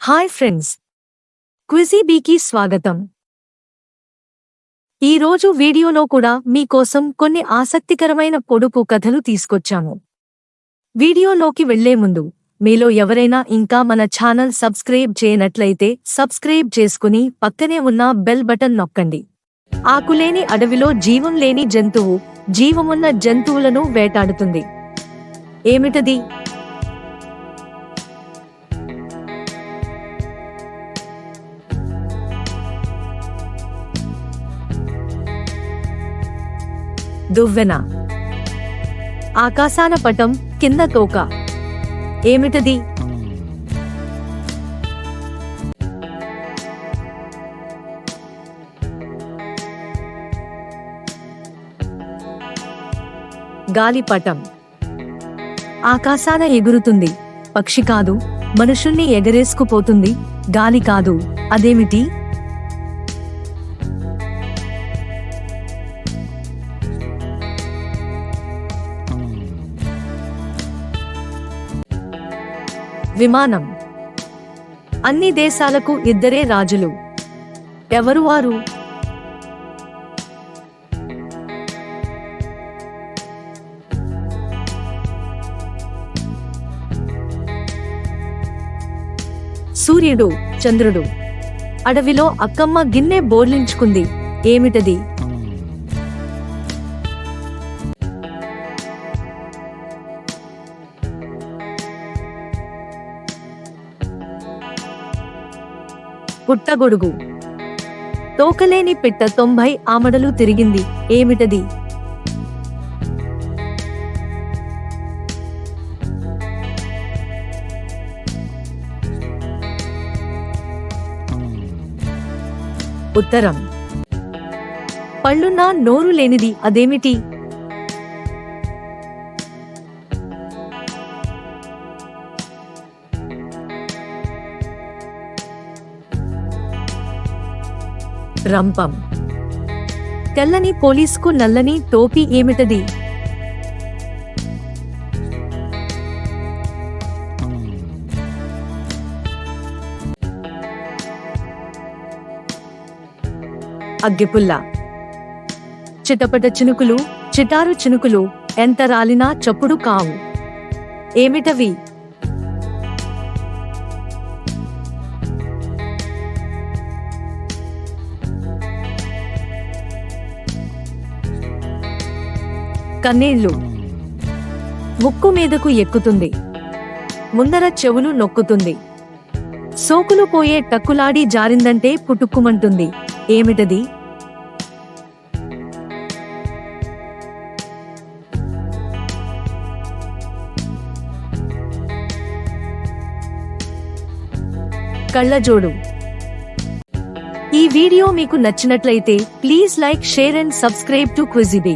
Hi friends. క్విజీబీకి స్వాగతం. ఈ రోజు వీడియోలో కూడా మీకోసం కొన్ని ఆసక్తికరమైన పొడుపు కథలు తీసుకొచ్చాము. వీడియోలోకి వెళ్ళే ముందు మీలో ఎవరైనా ఇంకా మన ఛానల్ సబ్స్క్రైబ్ చేయనట్లయితే సబ్స్క్రైబ్ చేసుకుని పక్కనే ఉన్న బెల్ బటన్ నొక్కండి. ఆకులేని అడవిలో జీవం లేని జంతువు జీవమున్న జంతువులను వేటాడుతుంది. ఏమిటది? దువ్వెన. ఆకాశాన పటం కింద తోక. ఏమిటది? గాలిపటం ఆకాశాన ఎగురుతుంది. పక్షి కాదు. మనుషుల్ని ఎగరేసుకుపోతుంది. గాలి కాదు. అదేమిటి? విమానం. అన్ని దేశాలకు ఇద్దరే రాజులు. ఎవరు వారు? సూర్యుడు చంద్రుడు. అడవిలో అక్కమ్మ గిన్నె బోర్లించుకుంది. ఏమిటది? పుట్టగొడుగు. తోకలేని పిట్ట తొంభై ఆమడలు తిరిగింది. ఏమిటది? ఉత్తరం. పళ్ళున్నా నోరు లేనిది అదేమిటి? రంపం. తెల్లని పోలీసుకు నల్లని టోపీ ఏమిటది? అగ్గిపుల్ల. చిటపట చినుకులు చిటారు చినుకులు ఎంత రాలినా చప్పుడు కావు. ఏమిటవి? కన్నీళ్ళు ముక్కు మీదకు ఎక్కుతుంది. ముందర చెవులు నొక్కుతుంది. సోకులు పోయే టక్కులాడి జారిందంటే పుట్టుక్కుమంటుంది ఏమిటది? కళ్ళజోడు. ఈ వీడియో మీకు నచ్చినట్లయితే please like share and subscribe to Quizibee